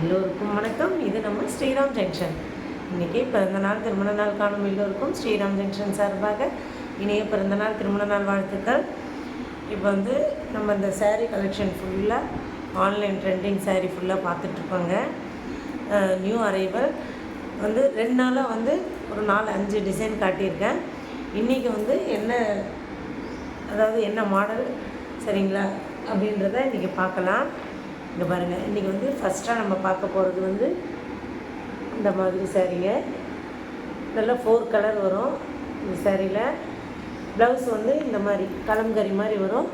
எல்லோருக்கும் வணக்கம். இது நம்ம ஸ்ரீராம் ஜங்ஷன். இன்றைக்கி பிறந்தநாள் திருமண நாள் காணும் எல்லோருக்கும் ஸ்ரீராம் ஜங்ஷன் சார்பாக இணைய பிறந்த நாள் திருமண நாள் வாழ்த்துக்கள். இப்போ வந்து நம்ம இந்த saree கலெக்ஷன் ஃபுல்லாக ஆன்லைன் ட்ரெண்டிங் saree ஃபுல்லாக பார்த்துட்ருக்கோங்க. நியூ அரைவல் வந்து ரெண்டு நாளாக வந்து ஒரு நாலு அஞ்சு டிசைன் காட்டியிருக்கேன். இன்றைக்கி வந்து என்ன அதாவது என்ன மாடல் சரிங்களா அப்படின்றத இன்றைக்கி பார்க்கலாம். இங்கே பாருங்கள் இன்றைக்கி வந்து ஃபஸ்ட்டாக நம்ம பார்க்க போகிறது வந்து இந்த மாதிரி சாரீங்க நல்லா ஃபோர் கலர் வரும். இந்த சாரியில் ப்ளவுஸ் வந்து இந்த மாதிரி கலம்கறி மாதிரி வரும்.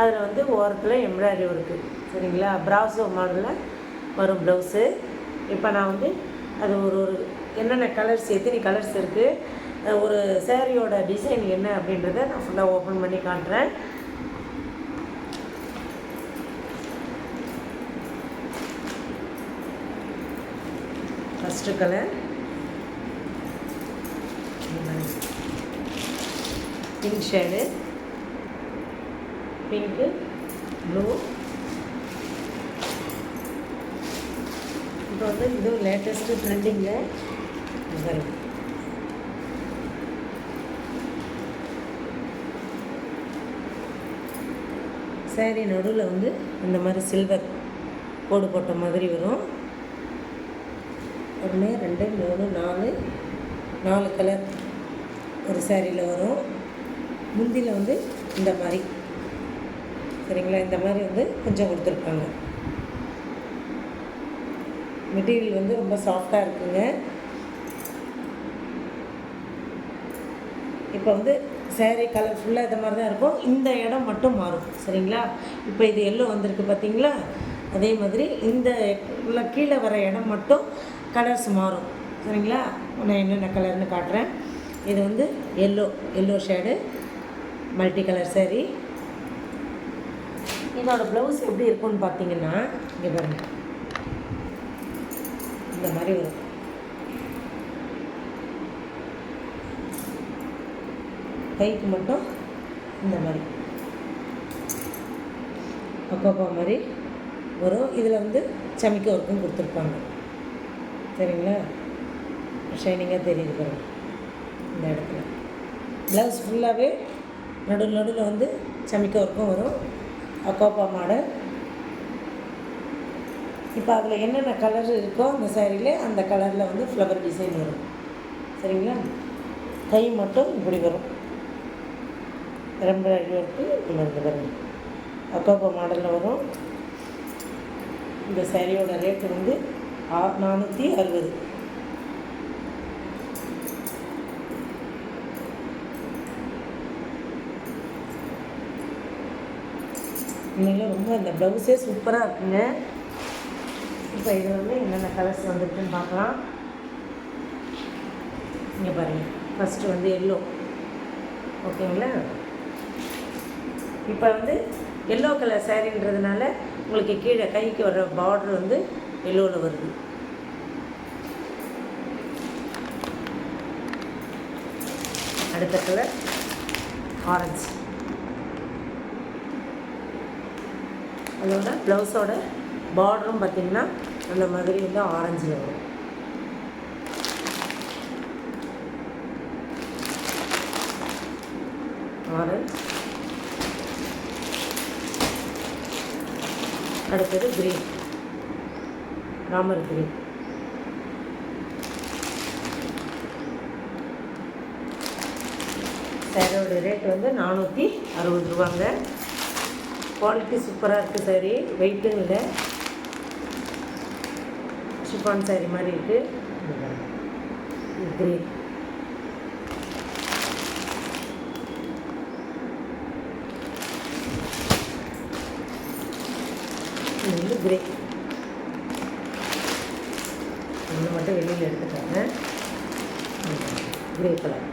அதில் வந்து ஓரத்தில் எம்ப்ராய்டரி இருக்குது சரிங்களா? ப்ராசோ மாடலில் வரும் ப்ளவுஸு இப்போ நான் வந்து அது ஒரு ஒரு என்னென்ன கலர்ஸ் எத்தனை கலர்ஸ் இருக்குது ஒரு சேரீயோட டிசைன் என்ன அப்படின்றத நான் ஃபுல்லாக ஓப்பன் பண்ணி காட்டுறேன். First colour pink shade pink blue இப்போ வந்து இது லேட்டஸ்ட்டு ட்ரெண்டிங்கு சாரி நடுவில் வந்து இந்த மாதிரி சில்வர் கோடு போட்ட மாதிரி வரும். ஒன்று ரெண்டு மூணு நாலு. நாலு கலர் ஒரு சேரீயில் வரும். முந்தியில் வந்து இந்த மாதிரி. சரிங்களா? இந்த மாதிரி வந்து கொஞ்சம் கொடுத்துருப்பாங்க. மெட்டீரியல் வந்து ரொம்ப சாஃப்டாக இருக்குங்க. இப்போ வந்து சேரீ கலர் ஃபுல்லாக இந்த மாதிரி தான் இருக்கும். இந்த இடம் மட்டும் மாறும். சரிங்களா? இப்போ இது எல்லோ வந்திருக்கு பார்த்தீங்களா அதே மாதிரி இந்த உள்ள கீழே வர இடம் மட்டும் கலர்ஸ் மாறும். சரிங்களா? நான் என்னென்ன கலர்னு காட்டுறேன். இது வந்து yellow yellow shade multi colour saree. இதோட ப்ளவுஸ் எப்படி இருக்கும்னு பார்த்தீங்கன்னா இங்கே பாருங்க. இந்த மாதிரி வரும். கைக்கு மட்டும் இந்த மாதிரி. அக்கோப்பா மாதிரி வரும். இதில் வந்து சமைக்க ஒர்க்கும் கொடுத்துருப்பாங்க. சரிங்களா? ஷைனிங்காக தெரியுது பாருங்கள் இந்த இடத்துல. ப்ளவுஸ் ஃபுல்லாகவே நடுவில் நடுவில் வந்து சமைக்க ஒர்க்கும் வரும். அக்கோப்பா மாடல். இப்போ அதில் என்னென்ன கலர் இருக்கோ அந்த சேரீல அந்த கலரில் வந்து ஃப்ளவர் டிசைன் வரும். சரிங்களா? கை மட்டும் இப்படி வரும். ரொம்ப ஒர்க்கு இப்படி வந்து பாருங்க. அக்கோப்பா மாடலில் வரும். இந்த சேரீயோட ரேட்டு வந்து நானூற்றி அறுபது. உண்மையில ரொம்ப இந்த ப்ளவுஸே சூப்பராக இருக்குங்க. இப்போ இது வந்து என்னென்ன கலர்ஸ் வந்துருக்குன்னு பார்க்கலாம். இங்கே பாருங்கள் ஃபஸ்ட்டு வந்து எல்லோ ஓகேங்களா இப்போ வந்து எல்லோ கலர் சேரீன்றதுனால உங்களுக்கு கீழே கைக்கு வர்ற பார்டர் வந்து எல்லோவில் வருது. அடுத்த கலர் ஆரஞ்சு அதோட ப்ளவுஸோட பார்டரும் பார்த்திங்கன்னா அந்த மாதிரி வந்து ஆரஞ்சில் வரும். ஆரஞ்சு அடுத்தது க்ரீன் ராமர் கிரீன் சாரியோட ரேட் வந்து நானூற்றி அறுபது ரூபாங்க. குவாலிட்டி சூப்பராக இருக்குது சாரி வெயிட்டும் இல்லை. ஷிஃபான் சாரி மாதிரி இருக்குது கிரீன் இது வந்து கிரே இது மட்டும் வெளியில் எடுத்துட்டாங்க கிரே கலர்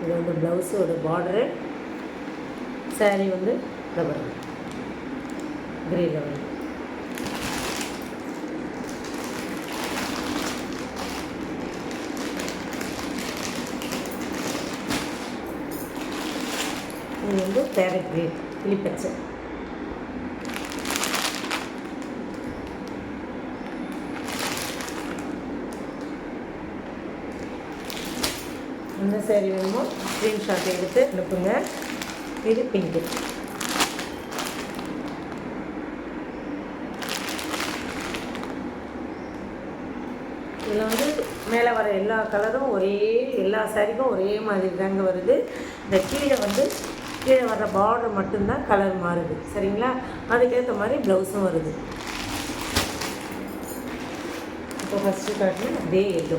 இது வந்து ப்ளவுஸோட பார்டரு சாரீ வந்து ரப்பர் கிரே லெவல் இது வந்து பேரட் கிரேட் கிளிப்பச்சை எந்த சேரீ வேணுமோ ஸ்க்ரீன்ஷாட் எடுத்து அனுப்புங்க. இது பிங்க்கு இதில் வந்து மேலே வர எல்லா கலரும் ஒரே எல்லா சாரிக்கும் ஒரே மாதிரி தாங்க வருது. இந்த கீழே வந்து கீழே வர்ற பார்டர் மட்டும்தான் கலர் மாறுது. சரிங்களா? அதுக்கேற்ற மாதிரி ப்ளவுஸும் வருது. இப்போ ஃபஸ்ட்டு காட்டினா அதே எல்லோ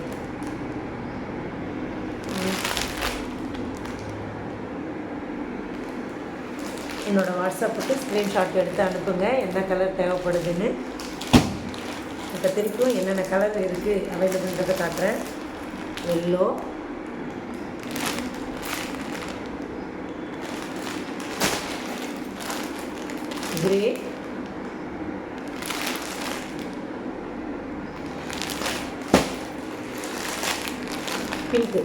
என்னோடய வாட்ஸ்அப்புக்கு ஸ்க்ரீன்ஷாட் எடுத்து அனுப்புங்க. என்ன கலர் தேவைப்படுதுன்னு. இப்போ திருப்பியும் என்னென்ன கலர் இருக்குது அவைலபிள்ன்றதை காட்டுறேன். எல்லோ கிரே பிங்க்கு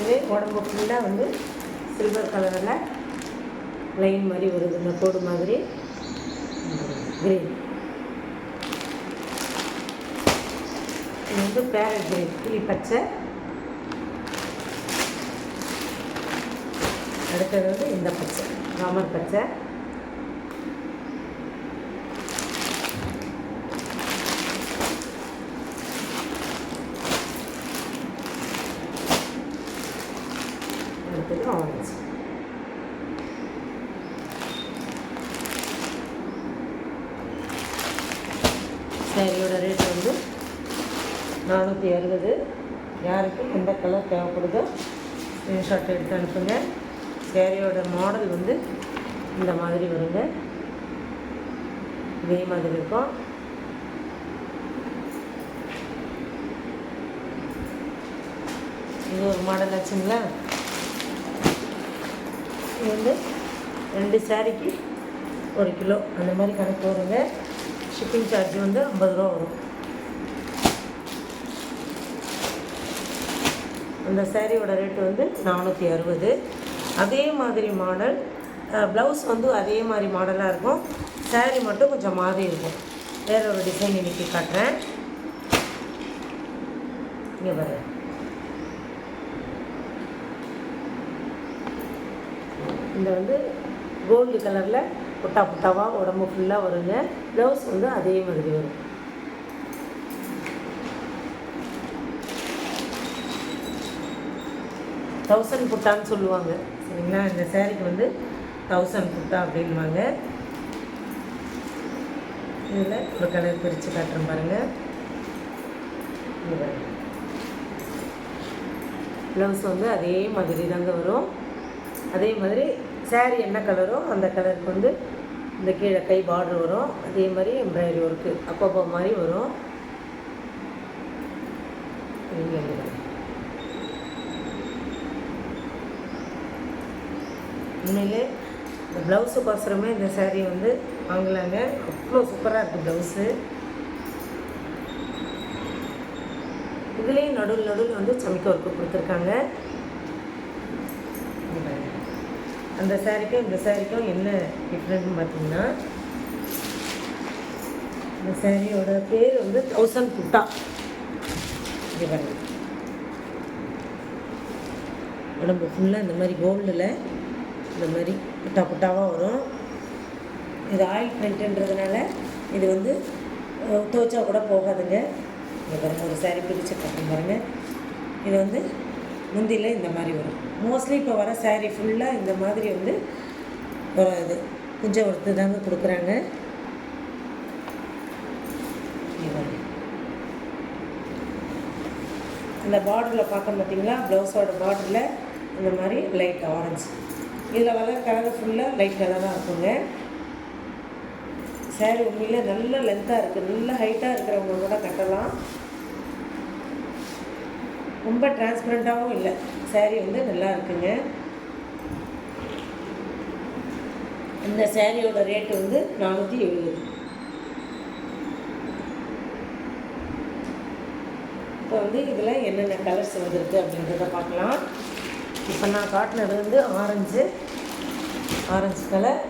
இது உடம்பு ஃபுல்லாக வந்து சில்வர் கலரில் லைன் மாதிரி வருது இந்த கோடு மாதிரி கிரீன் இது வந்து பேரட் கிரீன் கிளி பச்சை அடுத்தது வந்து இந்த பச்சை ராமர் பச்சை அடுத்தது ஆரஞ்சு சாரியோட ரேட் வந்து நானூற்றி அறுபது யாருக்கு எந்த கலர் தேவைப்படுதோ ஸ்க்ரீன்ஷாட் எடுத்து அனுப்புங்க. சேரீயோட மாடல் வந்து இந்த மாதிரி வருங்க. இதே மாதிரி இருக்கும். இது ஒரு மாடல் ஆச்சுங்களா? இது வந்து ரெண்டு சேரீக்கு ஒரு கிலோ. அந்த மாதிரி கணக்கு வருங்க. ஷிப்பிங் சார்ஜ் வந்து ஐம்பது ரூபா வரும். அந்த சேரீயோட ரேட்டு வந்து நானூற்றி அறுபது. அதே மாதிரி மாடல் ப்ளவுஸ் வந்து அதே மாதிரி மாடலாக இருக்கும். சேரீ மட்டும் கொஞ்சம் மாறி இருக்கும். வேற ஒரு டிசைன் இன்றைக்கி காட்டுறேன். இங்கே பாரு இந்த வந்து கோல்டு கலரில் புட்டா புட்டாவாக உடம்பு ஃபுல்லாக வருங்க. ப்ளவுஸ் வந்து அதே மாதிரி வரும். தௌசண்ட் புட்டான்னு சொல்லுவாங்க. சரிங்களா? இந்த சேரீக்கு வந்து தௌசண்ட் புட்டா அப்படின்வாங்க இதில் ஒரு கலர் பிரித்து காட்டுறேன் பாருங்கள் ப்ளவுஸ் வந்து அதே மாதிரி தாங்க வரும். அதே மாதிரி சேரீ என்ன கலரோ அந்த கலருக்கு வந்து இந்த கீழே கை பார்டர் வரும். அதே மாதிரி எம்ப்ராய்டரி ஒர்க்கு அப்பப்போ மாதிரி வரும் இங்க இங்க பாருங்க. உண்மையிலே இந்த ப்ளவுஸுக்கோசரமே இந்த சேரீ வந்து வாங்கலாங்க. அவ்வளோ சூப்பராக இருக்குது ப்ளவுஸு இதுலேயும் நடுவில் நடுவில் வந்து சமைக்க ஒர்க்கு கொடுத்துருக்காங்க. அந்த சேரீக்கும் இந்த சேரீக்கும் என்ன டிஃப்ரெண்ட்னு பார்த்தீங்கன்னா இந்த சாரியோட பேர் வந்து தௌசண்ட் புட்டா பாருங்க. உடம்பு ஃபுல்லாக இந்த மாதிரி கோல்டில் இந்த மாதிரி புட்டா புட்டாவாக வரும். இது ஆயில் பிரிண்ட்டுன்றதுனால இது வந்து துவைச்சா கூட போகாதுங்க. இங்கே ஒரு saree பிரித்து பார்க்க பாருங்க. இது வந்து முந்தியில் இந்த மாதிரி வரும். மோஸ்ட்லி இப்போ வர saree ஃபுல்லாக இந்த மாதிரி வந்து வராது கொஞ்சம் ஒருத்தர் தாங்க கொடுக்குறாங்க. அந்த பார்டரில் பார்க்க பார்த்தீங்களா ப்ளவுஸோட பார்டரில் இந்த மாதிரி லைட் ஆரஞ்சு இதில் வர கலர் ஃபுல்லாக லைட் கலராக இருக்குங்க. சேரீ உண்மையிலே நல்ல லென்த்தாக இருக்குது நல்ல ஹைட்டாக இருக்கிறவங்க கூட கட்டலாம். ரொம்ப டிரான்ஸ்பரண்ட்டாகவும் இல்லை. சேரீ வந்து நல்லா இருக்குங்க. இந்த சேரீயோட ரேட்டு வந்து நானூற்றி எழுபது. இப்போ வந்து இதில் என்னென்ன கலர்ஸ் வந்திருக்கு அப்படின்றத பார்க்கலாம். இப்போ நான் காட்டினது வந்து ஆரஞ்சு ஆரஞ்சு கலர்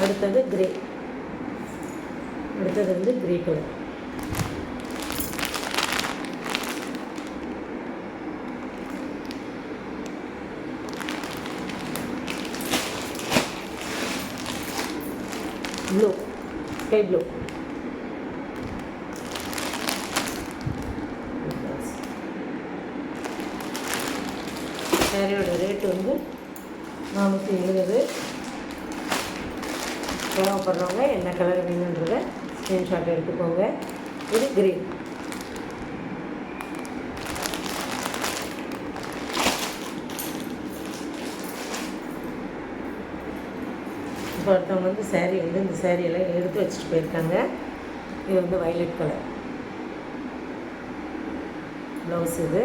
அடுத்தது கிரே அடுத்தது வந்து grey colour blue sky blue சாரியோட ரேட்டு வந்து நானூற்றி எழுபது. தேவைப்படுறவங்க என்ன கலர் வேணுன்றதை ஸ்க்ரீன்ஷாட் எடுத்துக்கோங்க. இது கிரீன் இப்போ ஒருத்தவங்க வந்து சேரீ வந்து இந்த சேரீயெல்லாம் எல்லாம் எடுத்து வச்சுட்டு போயிருக்காங்க. இது வந்து வயலட் கலர் ப்ளவுஸ் இது.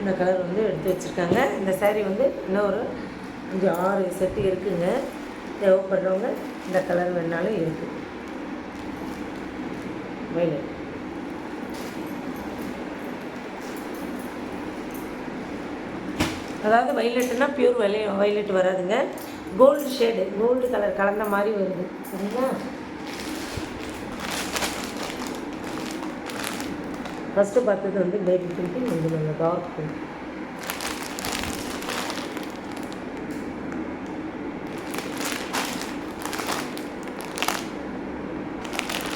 இந்த கலர் வந்து எடுத்து வச்சுருக்காங்க. இந்த saree வந்து இன்னொரு அஞ்சு ஆறு செட்டு இருக்குங்க. தேவைப்படுறவங்க இந்த கலர் வேணாலும் இருக்குது வயலட் அதாவது வைலட்டுனா பியூர் வயல வயலட் வராதுங்க. கோல்டு ஷேடு கோல்டு கலர் கலந்த மாதிரி வருது. சரிங்களா? ஃபஸ்ட்டு பார்த்தது வந்து பேபி பிங்க்கு இது வந்து டார்க் பிங்க்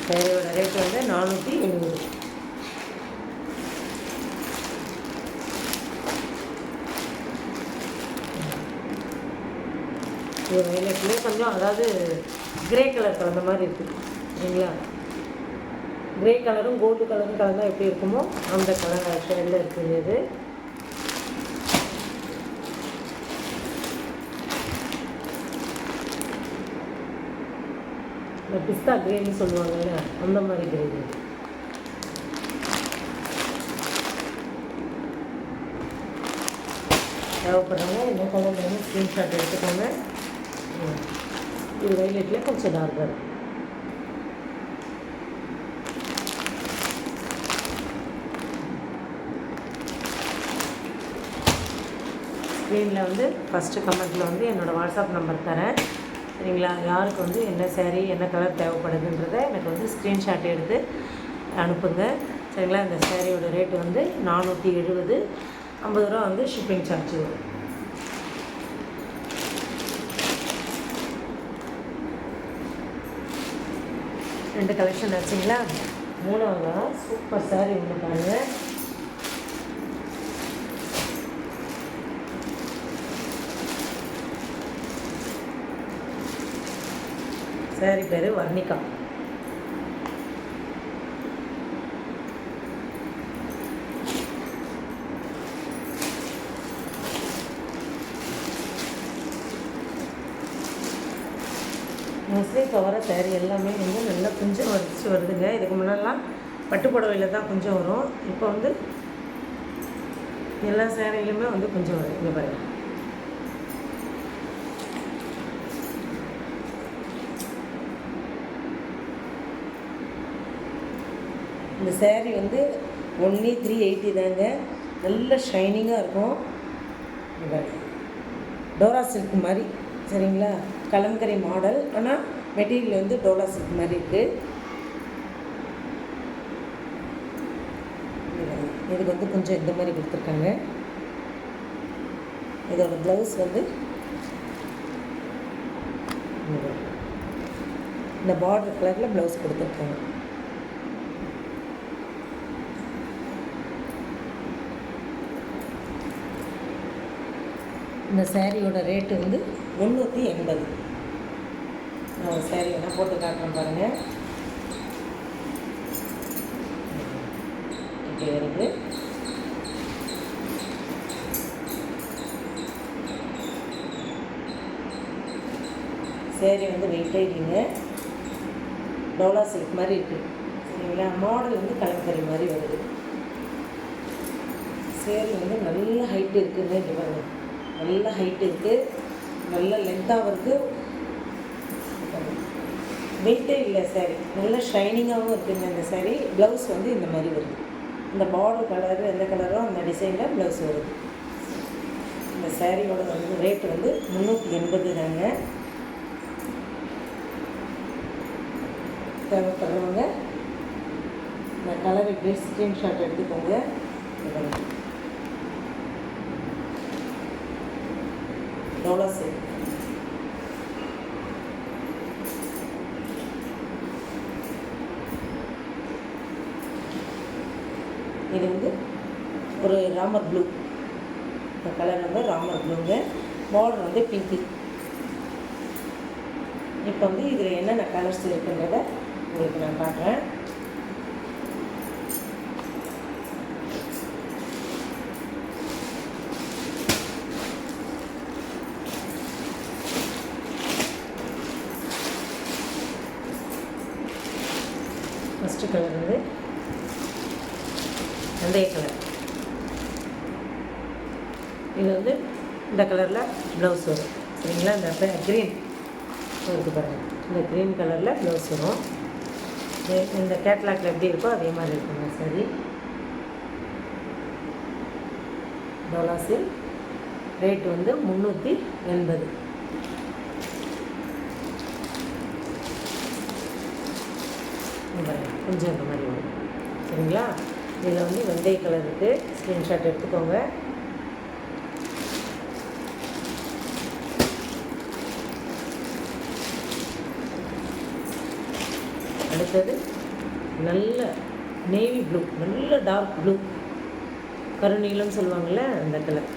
சேரையோட ரேட் வந்து நானூற்றி எழுபது இது வயலட்லேயே கொஞ்சம் அதாவது கிரே கலர் கலந்த மாதிரி இருக்குது சரிங்களா? கிரே கலரும் கோல்டு கலரும் கலந்தால் எப்படி இருக்குமோ அந்த கலர் ஷேடில் இருக்குது இது. இந்த பிஸ்தா கிரேன்னு சொல்லுவாங்கல்ல அந்த மாதிரி கிரேவி தேவைப்படுறவங்க என்ன கலர் வேணும் ஸ்க்ரீன்ஷாட் எடுத்துக்கோங்க. இது வைலெட்டில் கொஞ்சம் டார்க்காக இருக்கும் ஸ்க்ரீனில் வந்து ஃபஸ்ட்டு கமெண்ட்டில் வந்து என்னோடய வாட்ஸ்அப் நம்பர் தரேன். சரிங்களா? யாருக்கு வந்து என்ன சேரீ என்ன கலர் தேவைப்படுதுன்றத எனக்கு வந்து ஸ்க்ரீன்ஷாட் எடுத்து அனுப்புங்க. சரிங்களா? இந்த சேரீயோட ரேட்டு வந்து நானூற்றி எழுபது ஐம்பது ரூபா வந்து ஷிப்பிங் சார்ஜ் வரும். ரெண்டு கலெக்ஷன் ஆச்சுங்களா மூணாவதா? சூப்பர் saree ஒன்று பாருங்கள் சாரி பேர் வர்ணிகா. மோஸ்ட்லி இப்போ வர saree எல்லாமே வந்து நல்லா குஞ்சம் வரைச்சி வருதுங்க. இதுக்கு முன்னாடிலாம் பட்டு புடவையில் தான் குஞ்சம் வரும். இப்போ வந்து எல்லா சேரீலையுமே வந்து கொஞ்சம் வரும். இங்கே பாருங்கள் இந்த சேரீ வந்து ஒன்லி த்ரீ எயிட்டி தாங்க. நல்ல ஷைனிங்காக இருக்கும். டோரா சில்க் மாதிரி சரிங்களா? கலங்கரை மாடல். ஆனால் மெட்டீரியல் வந்து டோலா சில்க் மாதிரி இருக்குது இதுக்கு வந்து கொஞ்சம் இந்த மாதிரி கொடுத்துருக்காங்க. இதோட ப்ளவுஸ் வந்து இந்த பார்டர் கலரில் ப்ளவுஸ் கொடுத்துருக்காங்க. இந்த சேரீயோட ரேட்டு வந்து முந்நூற்றி எண்பது. நான் சேரீ வேணால் போட்டு காட்டுறேன் பாருங்கள் இப்படி வருது. சேரீ வந்து வெயிட்டே இல்லைங்க டோலா சில்க் மாதிரி இருக்குது சரிங்களா? மாடல் வந்து கலங்கரி மாதிரி வருது. சேரீ வந்து நல்ல ஹைட் இருக்குதுன்னு இது பாருங்கள் நல்ல ஹைட் இருக்குது நல்ல லென்த்தாகவும் இருக்குது வெயிட்டே இல்லை சாரி நல்ல ஷைனிங்காகவும் இருக்குங்க இந்த சாரி ப்ளவுஸ் வந்து இந்த மாதிரி வருது. இந்த பார்டர் கலரு எந்த கலரோ அந்த டிசைனில் ப்ளவுஸ் வருது. இந்த சேரீயோட வந்து ரேட் வந்து முந்நூற்றி எண்பது தாங்க தேவைப்படுறவங்க இந்த கலரை இப்படியே ஸ்க்ரீன்ஷாட் எடுத்துக்கோங்க. எவ்வளோ சரி. இது வந்து ஒரு ராமர் ப்ளூ. இந்த கலர் வந்து ராமர் ப்ளூங்க. பார்டர் வந்து பிங்க்கு இப்போ வந்து இதில் என்னென்ன கலர்ஸ் இருக்குன்றத உங்களுக்கு நான் காட்டுறேன் ஃபஸ்ட்டு கலர் வந்து வெந்தய கலர் இது வந்து இந்த கலரில் ப்ளவுஸ் வரும். சரிங்களா? இந்த க்ரீன் இருக்குது பாருங்கள் இந்த க்ரீன் கலரில் ப்ளவுஸ் வரும். இந்த கேட்லாக்ல எப்படி இருக்கோ அதே மாதிரி இருக்குங்க. சரி. டோலாஸு ரேட் வந்து முந்நூற்றி எண்பது. கொஞ்சம் இந்த மாதிரி வரும். சரிங்களா? இதில் வந்து வெந்தய கலருக்கு ஸ்க்ரீன்ஷாட் எடுத்துக்கோங்க அடுத்தது நல்ல நேவி ப்ளூ நல்ல டார்க் ப்ளூ கருநீலம்னு சொல்லுவாங்கள்ல அந்த கலர்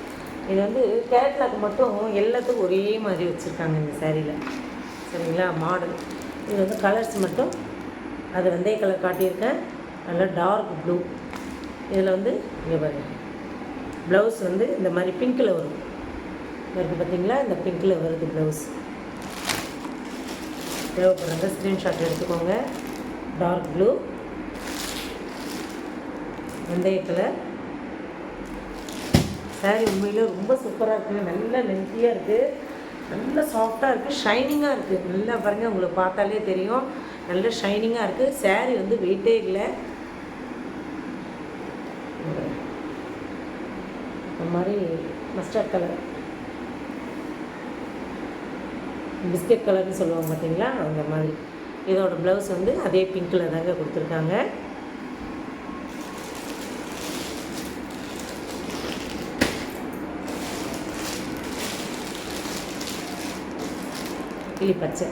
இது வந்து கேட்லாக் மட்டும் எல்லாத்துக்கும் ஒரே மாதிரி வச்சுருக்காங்க இந்த சேரீயில் சரிங்களா? மாடல் இது வந்து கலர்ஸ் மட்டும். அது வெந்தய கலர் காட்டியிருக்கேன். நல்ல டார்க் ப்ளூ இதில் வந்து இங்கே பாருங்க. ப்ளவுஸ் வந்து இந்த மாதிரி பிங்க்கில் வரும். இருக்குது பார்த்தீங்களா இந்த பிங்க்கில் வருது ப்ளவுஸ் தேவைப்படுறத ஸ்க்ரீன்ஷாட் எடுத்துக்கோங்க. டார்க் ப்ளூ வெந்தய கலர் சாரி உண்மையில் ரொம்ப சூப்பராக இருக்குது நல்ல லென்த்தியாக இருக்குது நல்ல சாஃப்டாக இருக்குது ஷைனிங்காக இருக்குது நல்லா பாருங்கள் உங்களுக்கு பார்த்தாலே தெரியும். நல்ல ஷைனிங்காக இருக்குது சாரி வந்து வெயிட்டே இல்லை. இந்த மாதிரி மஸ்டர்ட் கலர் பிஸ்கட் கலர்னு சொல்லுவாங்க பார்த்தீங்களா அந்த மாதிரி. இதோட ப்ளவுஸ் வந்து அதே பிங்க்கில் தாங்க கொடுத்துருக்காங்க. கிளி பச்சை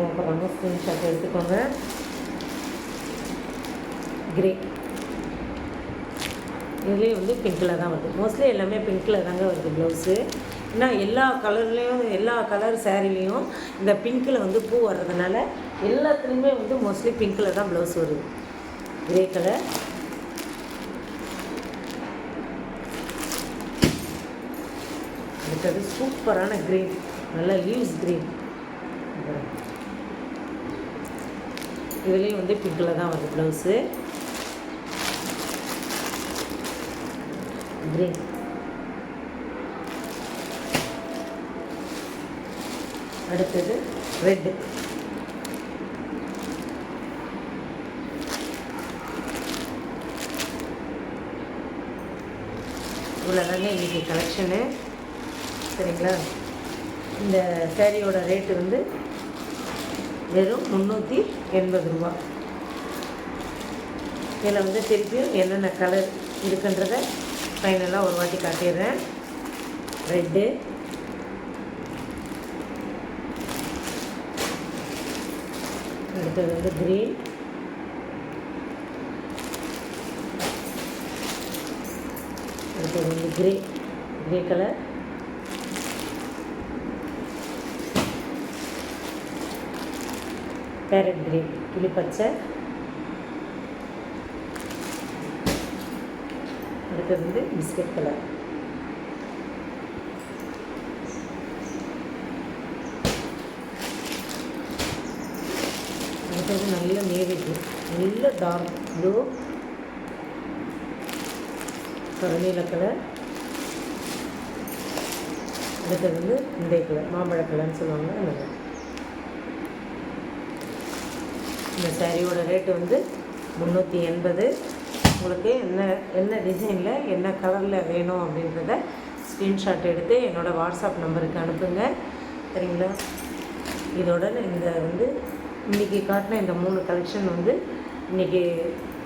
அப்புறம் ஸ்க்ரீன்ஷாட் எடுத்துக்கோங்க. கிரே இதுலேயும் வந்து பிங்க்கில் தான் வருது. மோஸ்ட்லி எல்லாமே பிங்க்கில் தாங்க வருது ப்ளவுஸு ஏன்னா எல்லா கலர்லேயும் எல்லா கலர் சேரீலேயும் இந்த பிங்க்கில் வந்து பூ வர்றதுனால எல்லாத்துலேயுமே வந்து மோஸ்ட்லி பிங்க்கில் தான் ப்ளவுஸ் வருது. கிரே கலர் அடுத்தது சூப்பரான க்ரீன் நல்ல லீவ்ஸ் க்ரீன் இதுலேயும் வந்து பிங்கில் தான் வருது ப்ளவுஸு க்ரீன் அடுத்தது ரெட்டு இவ்வளோதாங்க இன்றைக்கி கலெக்ஷனு சரிங்களா இந்த சேரீயோட ரேட்டு வந்து வெறும் முந்நூற்றி எண்பது ரூபா. இதில் வந்து திருப்பியும் என்னென்ன கலர் இருக்குன்றத ஃபைனலாக ஒரு வாட்டி காட்டிடுறேன். ரெட்டு அடுத்தது வந்து க்ரீன் அடுத்தது வந்து grey grey colour parrot grey கிளிப்பச்சை அடுத்தது வந்து பிஸ்கட் கலர். அடுத்தது நல்ல நேவி ப்ளூ நல்ல டார்க் ப்ளூ கருநீல கலர். அடுத்தது வந்து இந்த கலர் மாம்பழ கலர்னு சொல்லுவாங்க அந்த கலர் இந்த சேரீயோட ரேட்டு வந்து முந்நூற்றி எண்பது. உங்களுக்கு என்ன என்ன டிசைனில் என்ன கலரில் வேணும் அப்படின்றத ஸ்க்ரீன்ஷாட் எடுத்து என்னோடய வாட்ஸ்அப் நம்பருக்கு அனுப்புங்க. சரிங்களா? இதோட இந்த வந்து இன்றைக்கி காட்டின இந்த மூணு கலெக்ஷன் வந்து இன்றைக்கி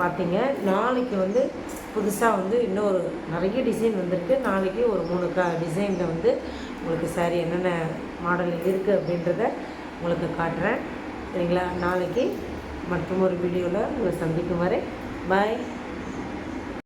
பார்த்தீங்க. நாளைக்கு வந்து புதுசாக வந்து இன்னொரு நிறைய டிசைன் வந்திருக்கு. நாளைக்கு ஒரு மூணு க டிசைனில் வந்து உங்களுக்கு சாரி என்னென்ன மாடல் இருக்குது அப்படின்றத உங்களுக்கு காட்டுறேன். சரிங்களா? நாளைக்கு மற்றும் ஒரு வீடியோவில் உங்களை சந்திக்கும் வரை பாய்